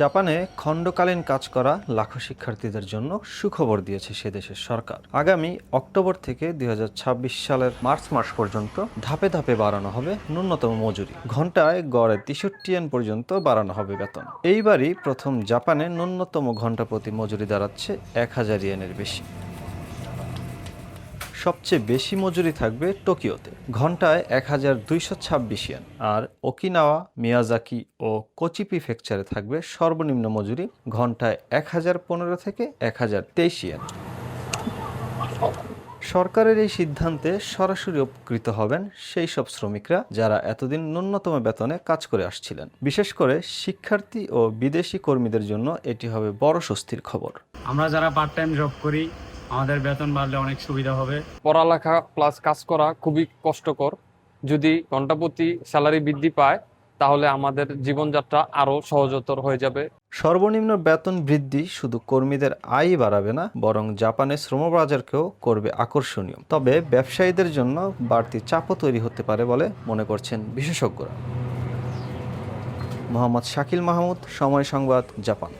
জাপানে খণ্ডকালীন কাজ করা লাখো শিক্ষার্থীদের জন্য সুখবর দিয়েছে সে দেশের সরকার। আগামী অক্টোবর থেকে দুই হাজার ছাব্বিশ সালের মার্চ মাস পর্যন্ত ধাপে ধাপে বাড়ানো হবে ন্যূনতম মজুরি। ঘন্টায় গড়ে তেষট্টি এন পর্যন্ত বাড়ানো হবে বেতন। এইবারই প্রথম জাপানে ন্যূনতম ঘণ্টা প্রতি মজুরি দাঁড়াচ্ছে এক হাজার ইয়েনের বেশি। সবচেয়ে বেশি মজুরি থাকবে টোকিওতে। ঘন্টায় এক হাজার দুইশো ছাব্বিশ ইয়েন। আর ওকিনাওয়া, মিয়াজাকি ও কোচি প্রিফেকচারে থাকবে সর্বনিম্ন মজুরি ঘন্টায় এক হাজার পনেরো থেকে এক হাজার তেইশ ইয়েন। সরকারের এই সিদ্ধান্তে সরাসরি উপকৃত হবেন সেই সব শ্রমিকরা যারা এতদিন ন্যূনতম বেতনে কাজ করে আসছিলেন। বিশেষ করে শিক্ষার্থী ও বিদেশি কর্মীদের জন্য এটি হবে বড় স্বস্তির খবর। আমরা যারা পার্ট টাইম জব করি আমাদের বেতন বাড়লে অনেক সুবিধা হবে। পড়ালেখা প্লাস কাজ করা খুবই কষ্টকর। যদি ঘন্টাপ্রতি স্যালারি বৃদ্ধি পায় তাহলে আমাদের জীবনযাত্রা আরও সহজতর হয়ে যাবে। সর্বনিম্ন বেতন বৃদ্ধি শুধু কর্মীদের আয় বাড়াবে না বরং জাপানের শ্রমবাজারকেও করবে আকর্ষণীয়। তবে ব্যবসায়ীদের জন্য বাড়তি চাপও তৈরি হতে পারে বলে মনে করছেন বিশেষজ্ঞরা। মোহাম্মদ শাকিল মাহমুদ সময় সংবাদ জাপান।